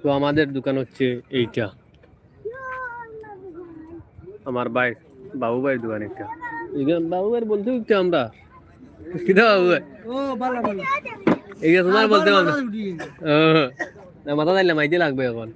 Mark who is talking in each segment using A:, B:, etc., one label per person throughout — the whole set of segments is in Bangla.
A: তো
B: আমাদের দোকান হচ্ছে এইটা। আমার ভাই বাবু ভাইয়ের দোকান এখানে বাবু ভাই বলতে উঠতে আমরা? কিটা বাবু ভাই?
C: ও ভালো ভালো
B: এই যে তোমার বলতে না মাথা চাইলে মাইতে লাগবে এখন।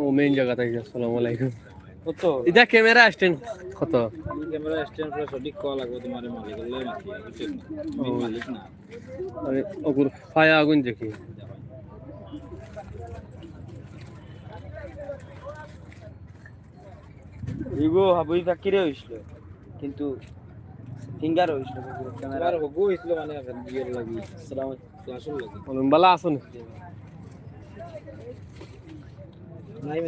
B: ও মেইন জায়গা থেকে আসসালামু আলাইকুম।
C: কত?
B: এটা ক্যামেরা স্ট্যান্ড কত?
C: ক্যামেরা স্ট্যান্ড পুরো সঠিক কল লাগবে তোমার মালিক মেন মালিক না।
B: আরে ওগুর ফায়া আগুন দেখি।
D: ভিভো হাবুই ফাকিরে হইছিল কিন্তু ফিঙ্গার হইছিল ক্যামেরা
C: আর হগো হইছিল মানে ইয়ের লাগি সালাম ক্লাসের লাগি।
B: বলুন বালা আসুন।
C: নাই